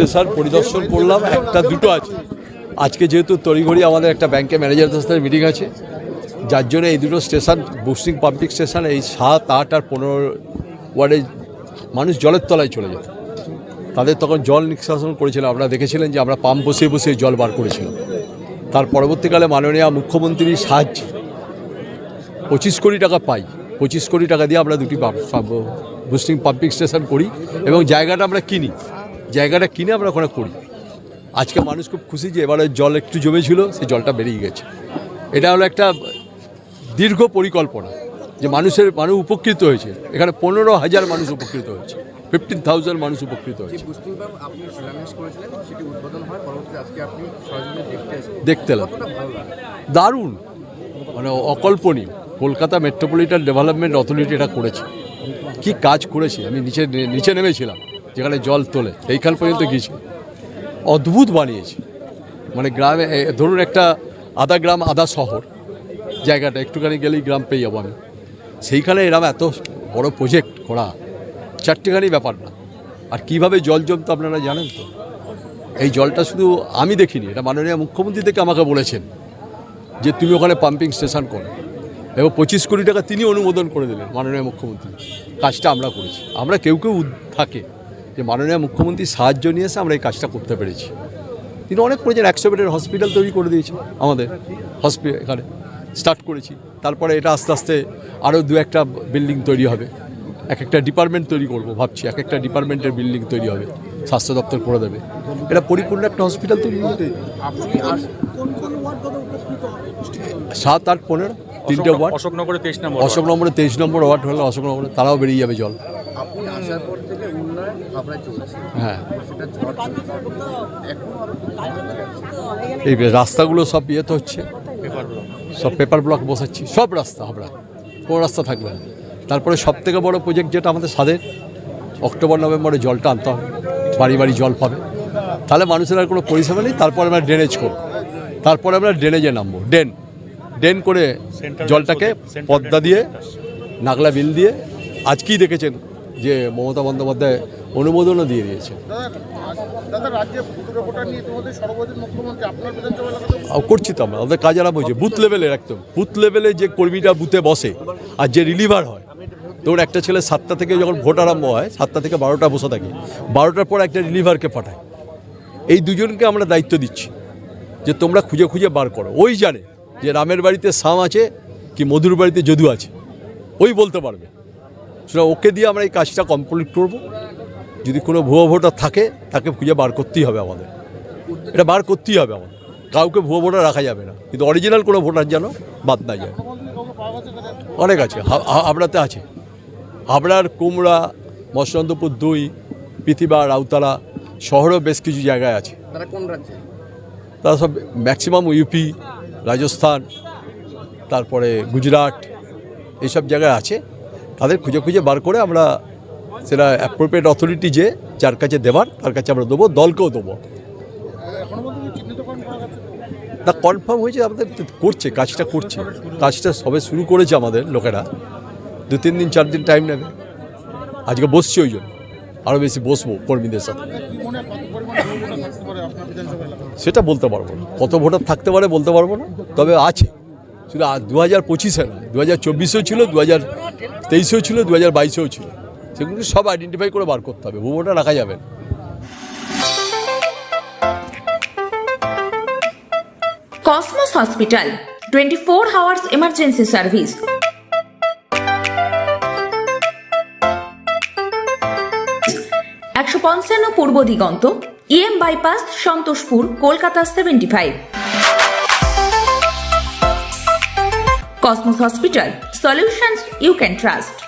Station পরিদর্শন করলাম, একটা দুটো আছে। আজকে যেহেতু তড়িঘড়ি আমাদের একটা ব্যাংকে ম্যানেজারদের সাথে মিটিং আছে, যার জন্য এই দুটো স্টেশন বুস্টিং পাম্পিং স্টেশন এই সাত, আট আর পনেরো ওয়ার্ডে মানুষ জলের তলায় চলে যেত। তাদের তখন জল নিষ্কাশন করেছিলাম আপনারা দেখেছিলেন যে আমরা পাম্প বসিয়ে বসিয়ে জল বার করেছিলাম। তার পরবর্তীকালে মাননীয় মুখ্যমন্ত্রীর সাহায্যে, পঁচিশ কোটি টাকা পাই, পঁচিশ কোটি টাকা দিয়ে আমরা দুটি বুস্টিং পাম্পিং স্টেশন করি এবং জায়গাটা আমরা কিনি। জায়গাটা কিনে আমরা ওখানে করি। আজকে মানুষ খুব খুশি যে এবারে জল একটু জমেছিল সেই জলটা বেরিয়ে গেছে। এটা হলো একটা দীর্ঘ পরিকল্পনা যে মানুষের মানুষ উপকৃত হয়েছে। এখানে পনেরো হাজার মানুষ উপকৃত হয়েছে। ফিফটিন থাউজেন্ড মানুষ উপকৃত হয়েছে। হয় দেখতে এলাম। দারুণ। মানে অকল্পনীয়। কলকাতা মেট্রোপলিটন ডেভেলপমেন্ট অথরিটি এটা করেছে। কি কাজ করেছে? আমি নিচে নিচে নেমেছিলাম। যেখানে জল তোলে এইখান পর্যন্ত গিয়েছি অদ্ভুত বানিয়েছে। মানে গ্রামে ধরুন একটা আধা গ্রাম, আধা শহর জায়গাটা, একটুখানি গেলেই গ্রাম পেয়ে যাব আমি। সেইখানে এরম এত বড় প্রজেক্ট করা, চারটেখানি ব্যাপার না। আর কীভাবে জল জমতো আপনারা জানেন তো? এই জলটা শুধু আমি দেখিনি, এটা মাননীয় মুখ্যমন্ত্রী থেকে আমাকে বলেছেন যে তুমি ওখানে পাম্পিং স্টেশন করো। এবং পঁচিশ কোটি টাকা তিনি অনুমোদন করে দিলেন মাননীয় মুখ্যমন্ত্রী। কাজটা আমরা করেছি। আমরা কেউ কেউ থাকে। যে মাননীয় মুখ্যমন্ত্রীর সাহায্য নিয়ে এসে আমরা এই কাজটা করতে পেরেছি। তিনি অনেক করেছেন একশো বেডের হসপিটাল তৈরি করে দিয়েছে আমাদের হসপিটাল এখানে স্টার্ট করেছি। তারপরে এটা আস্তে আস্তে আরও দু একটা বিল্ডিং তৈরি হবে। এক একটা ডিপার্টমেন্ট তৈরি করব ভাবছি এক একটা ডিপার্টমেন্টের বিল্ডিং তৈরি হবে স্বাস্থ্য দপ্তর করে দেবে। এটা পরিপূর্ণ একটা হসপিটাল তৈরি হবে। সাত আট পনেরো তিনটে ওয়ার্ড অশোকনগরে তেইশ নম্বর অশোক নম্বরে তেইশ নম্বর ওয়ার্ড হলে অশোক নম্বরে তারাও বেরিয়ে যাবে জল। আপনি আসার পর থেকে উন্নয়ন হাবড়ায় চলছে। হ্যাঁ। সেটা ঝড় এখন আরও কি উন্নয়ন হচ্ছে? এই রাস্তাগুলো সব ইয়েতে হচ্ছে। সব পেপার ব্লক বসাচ্ছি। সব রাস্তা হাবড়া কোনো রাস্তা থাকবে না। তারপরে সব থেকে বড় প্রজেক্ট যেটা আমাদের স্বাদের অক্টোবর নভেম্বরে জলটা আনতে হবে। বাড়ি বাড়ি জল পাবে। তাহলে মানুষের আর কোনো পরিষেবা নেই। তারপরে আমরা ড্রেনেজ করব। তারপরে আমরা ড্রেনেজে নামবো। ড্রেন ড্রেন করে জলটাকে পদ্মা দিয়ে নাগলা বিল দিয়ে আজকেই দেখেছেন যে মমতা বন্দ্যোপাধ্যায় অনুমোদনও দিয়ে দিয়েছে। করছি তো আমরা আমাদের কাজ আরাম হয়েছে বুথ লেভেলের একদম বুথ লেভেলে যে কর্মীটা বুথে বসে আর যে রিলিভার হয় তোর একটা ছেলে সাতটা থেকে যখন ভোট আরম্ভ হয় সাতটা থেকে বারোটা বসে থাকে বারোটার পর একটা রিলিভারকে পাঠায়। এই দুজনকে আমরা দায়িত্ব দিচ্ছি যে তোমরা খুঁজে খুঁজে বার করো। ওই জানে যে রামের বাড়িতে সাম আছে কি মধুর বাড়িতে যদু আছে ওই বলতে পারবে। সেটা ওকে দিয়ে আমরা এই কাজটা কমপ্লিট করব। যদি কোনো ভুয়ো ভোটার থাকে তাকে খুঁজে বার করতেই হবে আমাদের। এটা বার করতেই হবে আমাদের। কাউকে ভুয়ো ভোটার রাখা যাবে না। কিন্তু অরিজিনাল কোনো ভোটার যেন বাদ না যায়। অনেক আছে। হাবড়াতে আছে। হাবড়ার কুমড়া মৎস্যন্তপুর দুই পৃথিবা রাউতালা শহরেও বেশ কিছু জায়গায় আছে। তারা কোন রাজ্যে? তারা সব ম্যাক্সিমাম ইউপি রাজস্থান তারপরে গুজরাট এইসব জায়গায় আছে। তাদের খুঁজে খুঁজে বার করে আমরা সেটা অ্যাপ্রোপ্রিয়েট অথরিটি যে, যার কাছে দেবার, তার কাছে আমরা দেবো, দলকেও দেবো? না কনফার্ম হয়েছে, আমাদের করছে, কাজটা করছে। কাজটা সবে শুরু করেছে আমাদের লোকেরা। দু, তিন দিন, চার দিন টাইম নেবে। আজকে বসছি ওই জন্য। আরও বেশি বসবো কর্মীদের সাথে। সেটা বলতে পারব না। কত ভোটার থাকতে পারে বলতে পারব না। তবে আছে। শুধু দু হাজার পঁচিশে না দু হাজার চব্বিশেও ছিল দু হাজার তেইশেও ছিল দু হাজার বাইশেও ছিল। সেগুলো সব আইডেন্টিফাই করে বার করতে হবে ভুবোটা রাখা যাবে না। Cosmos hospital twenty four hours emergency service একশো পঞ্চান্ন Purba Diganta EM bypass Santoshpur, Kolkata seventy five Cosmos Hospital, solutions you can trust.